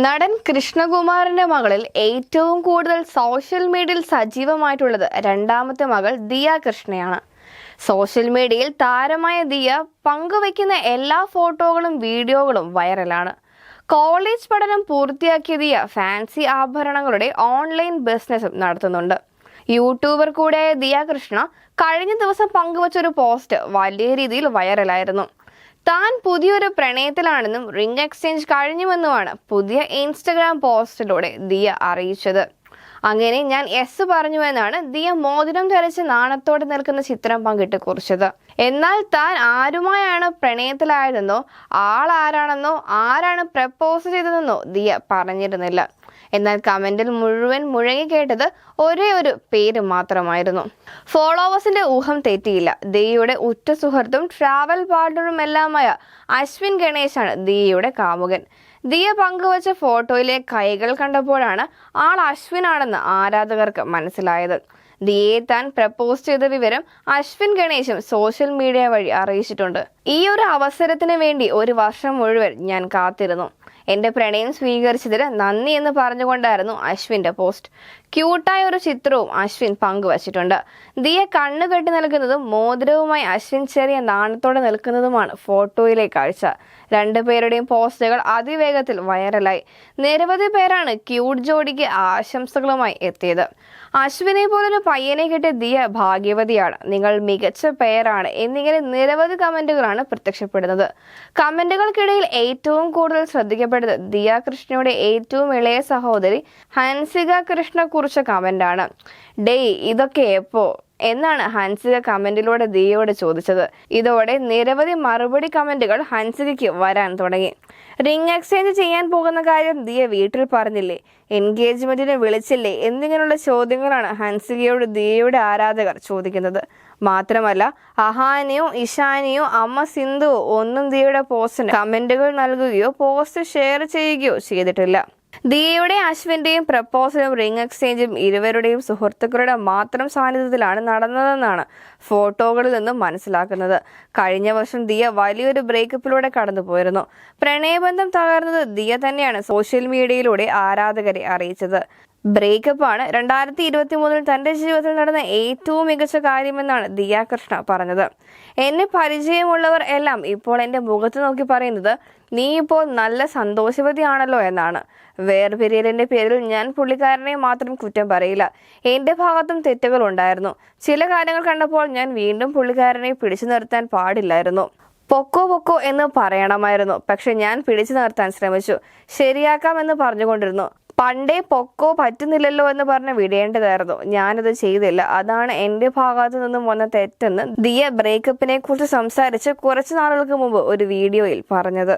നടൻ കൃഷ്ണകുമാറിന്റെ മകളിൽ ഏറ്റവും കൂടുതൽ സോഷ്യൽ മീഡിയയിൽ സജീവമായിട്ടുള്ളത് രണ്ടാമത്തെ മകൾ ദിയ കൃഷ്ണയാണ്. സോഷ്യൽ മീഡിയയിൽ താരമായ ദിയ പങ്കുവയ്ക്കുന്ന എല്ലാ ഫോട്ടോകളും വീഡിയോകളും വൈറലാണ്. കോളേജ് പഠനം പൂർത്തിയാക്കിയ ദിയ ഫാൻസി ആഭരണങ്ങളുടെ ഓൺലൈൻ ബിസിനസ്സും നടത്തുന്നുണ്ട്. യൂട്യൂബർ കൂടെയായ ദിയ കൃഷ്ണ കഴിഞ്ഞ ദിവസം പങ്കുവച്ച ഒരു പോസ്റ്റ് വലിയ രീതിയിൽ വൈറലായിരുന്നു താൻ പുതിയൊരു പ്രണയത്തിലാണെന്നും റിംഗ് എക്സ്ചേഞ്ച് കഴിഞ്ഞുവെന്നുമാണ് പുതിയ ഇൻസ്റ്റഗ്രാം പോസ്റ്റിലൂടെ ദിയ അറിയിച്ചത്. അങ്ങനെ ഞാൻ എസ് പറഞ്ഞു എന്നാണ് ദിയ മോതിരം ധരിച്ച് നാണത്തോടെ നിൽക്കുന്ന ചിത്രം പങ്കിട്ട് കുറിച്ചത് എന്നാൽ താൻ ആരുമായാണ് പ്രണയത്തിലായതെന്നോ ആൾ ആരാണെന്നോ ആരാണ് പ്രപ്പോസ് ചെയ്തതെന്നോ ദിയ പറഞ്ഞിരുന്നില്ല. എന്നാൽ കമന്റിൽ മുഴുവൻ മുഴങ്ങി കേട്ടത് ഒരേ ഒരു പേര് മാത്രമായിരുന്നു. ഫോളോവേഴ്സിന്റെ ഊഹം തെറ്റിയില്ല. ദിയയുടെ ഉറ്റ സുഹൃത്തും ട്രാവൽ പാർട്ണറുമെല്ലാമായ അശ്വിൻ ഗണേശാണ് ദിയയുടെ കാമുകൻ. ദിയ പങ്കുവച്ച ഫോട്ടോയിലെ കൈകൾ കണ്ടപ്പോഴാണ് ആൾ അശ്വിനാണെന്ന് ആരാധകർക്ക് മനസ്സിലായത്. ദിയെ താൻ പ്രപ്പോസ് ചെയ്ത വിവരം അശ്വിൻ ഗണേശും സോഷ്യൽ മീഡിയ വഴി അറിയിച്ചിട്ടുണ്ട്. ഈ ഒരു അവസരത്തിന് വേണ്ടി ഒരു വർഷം മുഴുവൻ ഞാൻ കാത്തിരുന്നു. എന്റെ പ്രണയം സ്വീകരിച്ചതിന് നന്ദി എന്ന് പറഞ്ഞുകൊണ്ടായിരുന്നു അശ്വിന്റെ പോസ്റ്റ്. ക്യൂട്ടായ ഒരു ചിത്രവും അശ്വിൻ പങ്കുവച്ചിട്ടുണ്ട്. ദിയ കണ്ണു കെട്ടി നിൽക്കുന്നതും മോതിരവുമായി അശ്വിൻ ചെറിയ നാണത്തോടെ നിൽക്കുന്നതുമാണ് ഫോട്ടോയിലെ കാഴ്ച. രണ്ടുപേരുടെയും പോസ്റ്റുകൾ അതിവേഗത്തിൽ വൈറലായി. നിരവധി പേരാണ് ക്യൂട്ട് ജോഡിക്ക് ആശംസകളുമായി എത്തിയത്. അശ്വിനെ പോലൊരു പയ്യനെ കിട്ടിയ ദിയ ഭാഗ്യവതിയാണ്. നിങ്ങൾ മികച്ച പേരാണ് എന്നിങ്ങനെ നിരവധി കമന്റുകളാണ് പ്രത്യക്ഷപ്പെടുന്നത്. കമന്റുകൾക്കിടയിൽ ഏറ്റവും കൂടുതൽ ശ്രദ്ധിക്കപ്പെടുന്നത് ദിയ കൃഷ്ണയുടെ ഏറ്റവും ഇളയ സഹോദരി ഹൻസിക കൃഷ്ണ കുറിച്ച കമന്റാണ്. ഡേയ് ഇതൊക്കെ എപ്പോ? എന്നാണ് ഹൻസിക കമന്റിലൂടെ ദിയയോട് ചോദിച്ചത്. ഇതോടെ നിരവധി മറുപടി കമന്റുകൾ ഹൻസികയ്ക്ക് വരാൻ തുടങ്ങി. റിംഗ് എക്സ്ചേഞ്ച് ചെയ്യാൻ പോകുന്ന കാര്യം ദിയ വീട്ടിൽ പറഞ്ഞില്ലേ? എൻഗേജ്മെന്റിന് വിളിച്ചില്ലേ? എന്നിങ്ങനെയുള്ള ചോദ്യങ്ങളാണ് ഹൻസികയോട് ദിയയുടെ ആരാധകർ ചോദിക്കുന്നത്. മാത്രമല്ല അഹാനിയോ ഇഷാനിയോ അമ്മ സിന്ധുവോ ഒന്നും ദിയുടെ പോസ്റ്റിന് കമന്റുകൾ നൽകുകയോ പോസ്റ്റ് ഷെയർ ചെയ്യുകയോ ചെയ്തിട്ടില്ല. ദിയയുടെ അശ്വിന്റെയും പ്രപ്പോസലും റിംഗ് എക്സ്ചേഞ്ചും ഇരുവരുടെയും സുഹൃത്തുക്കളുടെ മാത്രം സാന്നിധ്യത്തിലാണ് നടന്നതെന്നാണ് ഫോട്ടോകളിൽ നിന്നും മനസ്സിലാക്കുന്നത്. കഴിഞ്ഞ വർഷം ദിയ വലിയൊരു ബ്രേക്കപ്പിലൂടെ കടന്നുപോയിരുന്നു. പ്രണയബന്ധം തകർന്നത് ദിയ തന്നെയാണ് സോഷ്യൽ മീഡിയയിലൂടെ ആരാധകരെ അറിയിച്ചത്. ബ്രേക്കപ്പ് ആണ് രണ്ടായിരത്തി ഇരുപത്തി മൂന്നിൽ തന്റെ ജീവിതത്തിൽ നടന്ന ഏറ്റവും മികച്ച കാര്യമെന്നാണ് ദിയ കൃഷ്ണ പറഞ്ഞത്. എന്നെ പരിചയമുള്ളവർ എല്ലാം ഇപ്പോൾ എന്റെ മുഖത്ത് നോക്കി പറയുന്നത് നീ ഇപ്പോൾ നല്ല സന്തോഷവതിയാണല്ലോ എന്നാണ്. വേർപിരിയലിന്റെ പേരിൽ ഞാൻ പുള്ളിക്കാരനെ മാത്രം കുറ്റം പറയില്ല. എന്റെ ഭാഗത്തും തെറ്റുകൾ ഉണ്ടായിരുന്നു. ചില കാര്യങ്ങൾ കണ്ടപ്പോൾ ഞാൻ വീണ്ടും പുള്ളിക്കാരനെ പിടിച്ചു നിർത്താൻ പാടില്ലായിരുന്നു. പൊക്കോ പൊക്കോ എന്ന് പറയണമായിരുന്നു. പക്ഷെ ഞാൻ പിടിച്ചു നിർത്താൻ ശ്രമിച്ചു. ശരിയാക്കാമെന്ന് പറഞ്ഞുകൊണ്ടിരുന്നു. പണ്ടേ പൊക്കോ പറ്റുന്നില്ലല്ലോ എന്ന് പറഞ്ഞ് വിടേണ്ടതായിരുന്നു. ഞാനത് ചെയ്തില്ല. അതാണ് എന്റെ ഭാഗത്തു നിന്നും വന്ന തെറ്റെന്ന് ദിയ ബ്രേക്കപ്പിനെ കുറിച്ച് സംസാരിച്ച് കുറച്ചു നാളുകൾക്ക് മുമ്പ് ഒരു വീഡിയോയിൽ പറഞ്ഞത്.